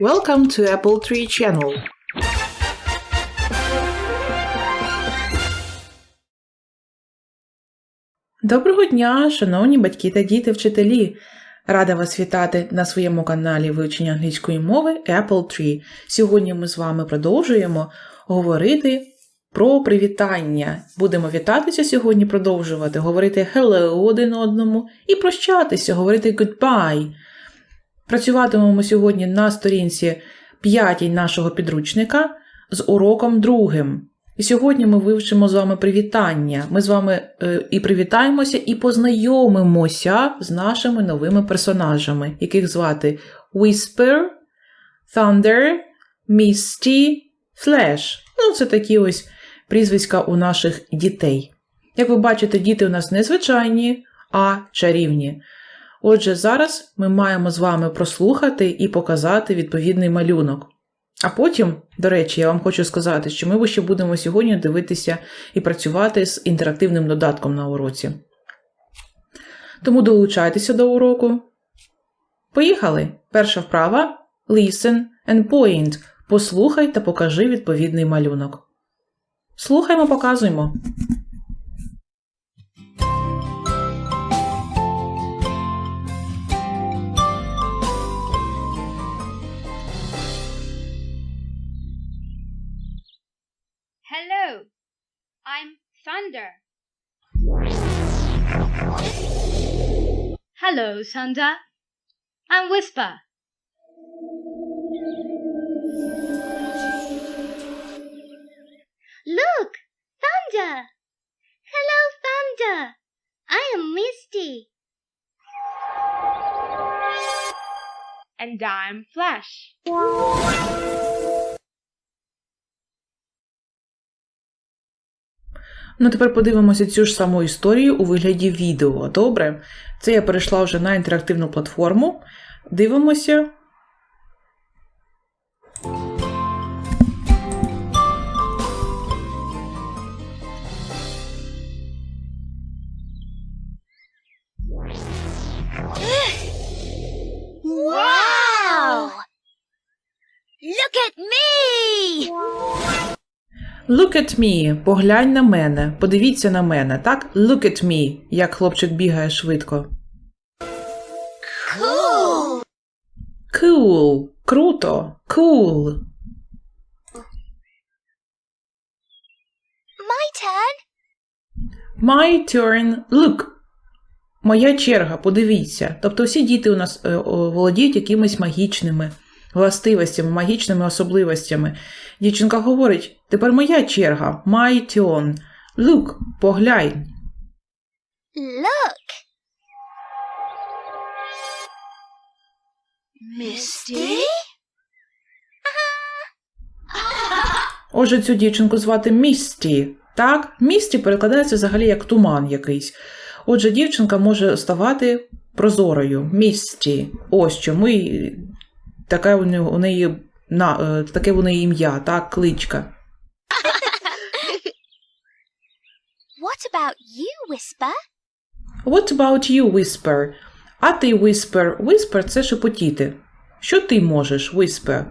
Welcome to Apple Tree Channel. Доброго дня, шановні батьки та діти вчителі! Рада вас вітати на своєму каналі вивчення англійської мови Apple Tree. Сьогодні ми з вами продовжуємо говорити про привітання. Будемо вітатися сьогодні, продовжувати, говорити hello один одному і прощатися, говорити goodbye. Працюватимемо сьогодні на сторінці 5 нашого підручника з уроком другим. І сьогодні ми вивчимо з вами привітання. Ми з вами е, і привітаємося, і познайомимося з нашими новими персонажами, яких звати Whisper, Thunder, Misty, Flash. Ну, це такі ось прізвиська у наших дітей. Як ви бачите, діти у нас не звичайні, а чарівні. Отже, зараз ми маємо з вами прослухати і показати відповідний малюнок. А потім, до речі, я вам хочу сказати, що ми ще будемо сьогодні дивитися і працювати з інтерактивним додатком на уроці. Тому долучайтеся до уроку. Поїхали! Перша вправа Listen and point. Послухай та покажи відповідний малюнок. Слухаймо, показуємо. Hello, I'm Thunder. Hello, Thunder. I'm Whisper. Look, Thunder. Hello, Thunder. I am Misty. And I'm Flash. Ну, тепер подивимося цю ж саму історію у вигляді відео. Добре? Це я перейшла вже на інтерактивну платформу. Дивимося. Look at me, поглянь на мене, подивіться на мене, так? Look at me, як хлопчик бігає швидко. Cool! Cool, круто, cool. My turn. My turn, look. Моя черга, подивіться. Тобто всі діти у нас е, володіють якимись магічними властивостями, магічними особливостями. Дівчинка говорить: тепер моя черга, my turn. Look, поглянь. Look. Misty? Отже, цю дівчинку звати Місті. Так, Місті перекладається взагалі як туман якийсь. Отже, дівчинка може ставати прозорою. Місті. Ось чому і таке у неї, на, е, таке у неї ім'я, так, кличка. What about you, Whisper? What about you, Whisper? А ти, Whisper, Whisper – це шепотіти. Що ти можеш, Whisper?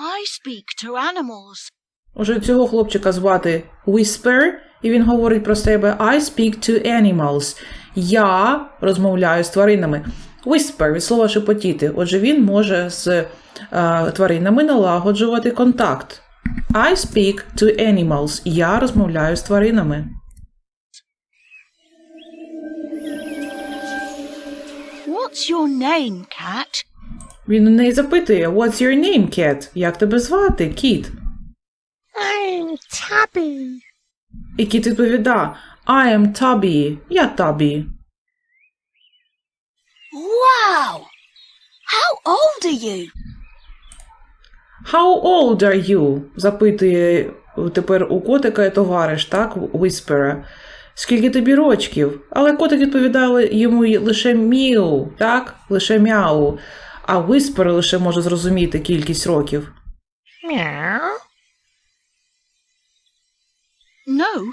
I speak to animals. Уже цього хлопчика звати Whisper, і він говорить про себе I speak to animals. Я розмовляю з тваринами. Whisper від слова шепотіти. Отже, він може з е, тваринами налагоджувати контакт. I speak to animals. Я розмовляю з тваринами. What's your name, cat? Він у неї запитує What's your name, cat? Як тебе звати, кіт? I'm Tabby. І кіт відповідає I am Tubby. Я Табі. Wow! How old are you? How old are you? запитує тепер у котика товариш, так, Whisperer. Скільки тобі рочків? Але котик відповідає йому лише міу, так? Лише мяу. А Whisperer лише може зрозуміти кількість років. No.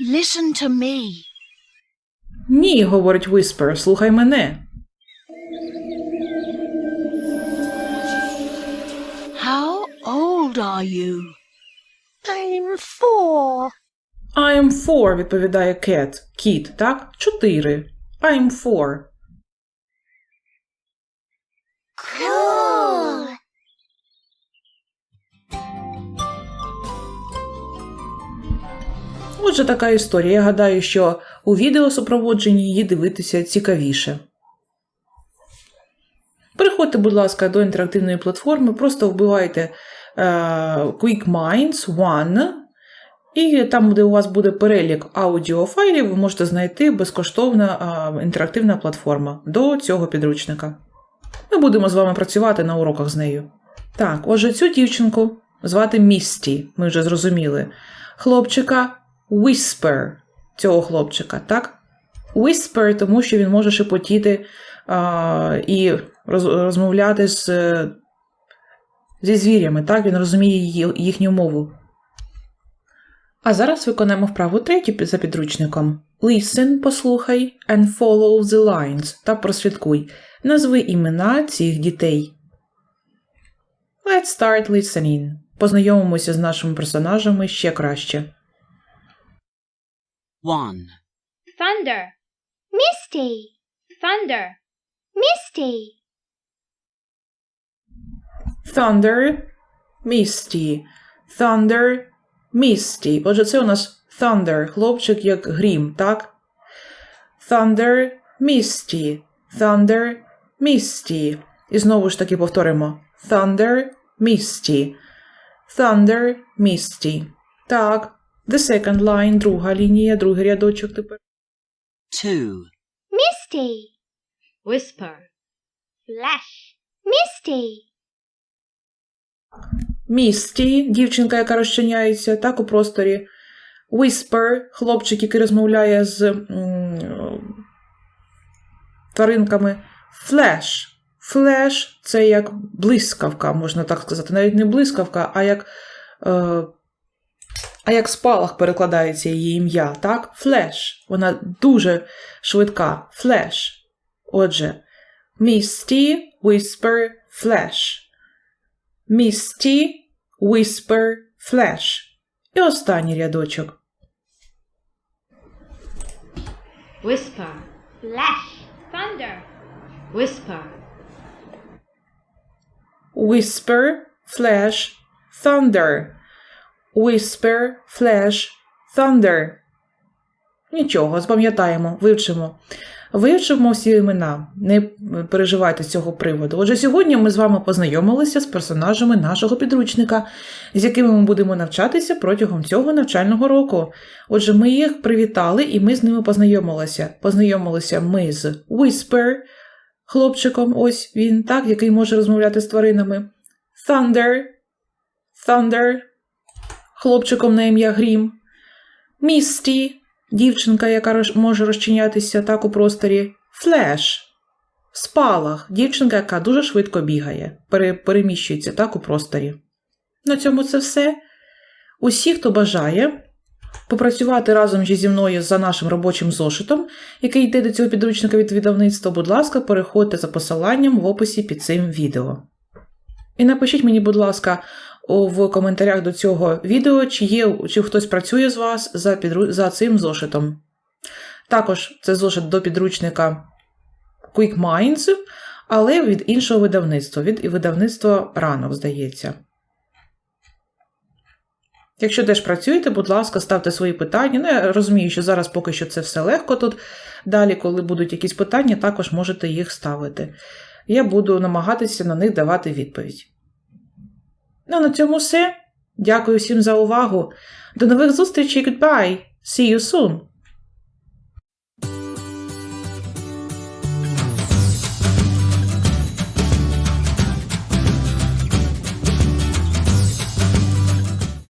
Listen to me. Ні, говорить Whisper, слухай мене. Old are you? I'm four. I'm four, відповідає cat. Кіт, так? Чотири. I'm four. Cool. Отже, така історія. Я гадаю, що у відеосупроводженні її дивитися цікавіше. Переходьте, будь ласка, до інтерактивної платформи, просто вбивайте Quick Minds One, і там, де у вас буде перелік аудіофайлів, ви можете знайти безкоштовна е, інтерактивна платформа до цього підручника. Ми будемо з вами працювати на уроках з нею. Так, отже, цю дівчинку звати Місті, ми вже зрозуміли. Хлопчика Whisper цього хлопчика, так? Whisper, тому що він може шепотіти а, і роз, розмовляти з, е, зі звірями, так? Він розуміє їхню мову. А зараз виконаємо вправу третю за підручником. Listen, послухай, and follow the lines та прослідкуй. Назви імена цих дітей. Let's start listening. Познайомимося з нашими персонажами ще краще. 1. Thunder. Misty. Thunder. Misty. Thunder, Misty. Thunder, Misty. Отже, це у нас Thunder, хлопчик як грім, так? Thunder, Misty. Thunder, Misty. І знову ж таки повторимо. Thunder, Misty. Thunder, Misty. Так. The second line, друга лінія, другий рядочок тепер. 2. Misty. Whisper. Flash. Misty. Місті, дівчинка, яка розчиняється, так у просторі. Whisper, хлопчик, який розмовляє з м, тваринками. Flash. Flash – це як блискавка, можна так сказати. Навіть не блискавка, а як, е, а як спалах перекладається її ім'я. Так? Flash. Вона дуже швидка. Flash. Отже, Misty, Whisper, Flash. Misty, Whisper, Flash. І останній рядочок. Whisper. Flash. Thunder. Whisper. Whisper, Flash, Thunder. Whisper, Flash, Thunder. Нічого, запам'ятаємо, вивчимо. Вивчимо всі імена, не переживайте з цього приводу. Отже, сьогодні ми з вами познайомилися з персонажами нашого підручника, з якими ми будемо навчатися протягом цього навчального року. Отже, ми їх привітали і ми з ними познайомилися. Познайомилися ми з Whisper, хлопчиком, ось він, так, який може розмовляти з тваринами. Thunder, Thunder, хлопчиком на ім'я Грім. Misty, дівчинка, яка може розчинятися так у просторі. Flash, спалах, дівчинка, яка дуже швидко бігає, переміщується так у просторі. На цьому це все. Усі, хто бажає попрацювати разом зі мною за нашим робочим зошитом, який йде до цього підручника від видавництва, будь ласка, переходьте за посиланням в описі під цим відео. І напишіть мені, будь ласка, в коментарях до цього відео, чи є, чи хтось працює з вас за, підру... за цим зошитом. Також це зошит до підручника Quick Minds, але від іншого видавництва, від видавництва ранок, здається. Якщо теж працюєте, будь ласка, ставте свої питання. Ну, я розумію, що зараз поки що це все легко тут. Далі, коли будуть якісь питання, також можете їх ставити. Я буду намагатися на них давати відповідь. Ну, на цьому все. Дякую всім за увагу. До нових зустрічей. Goodbye. See you soon.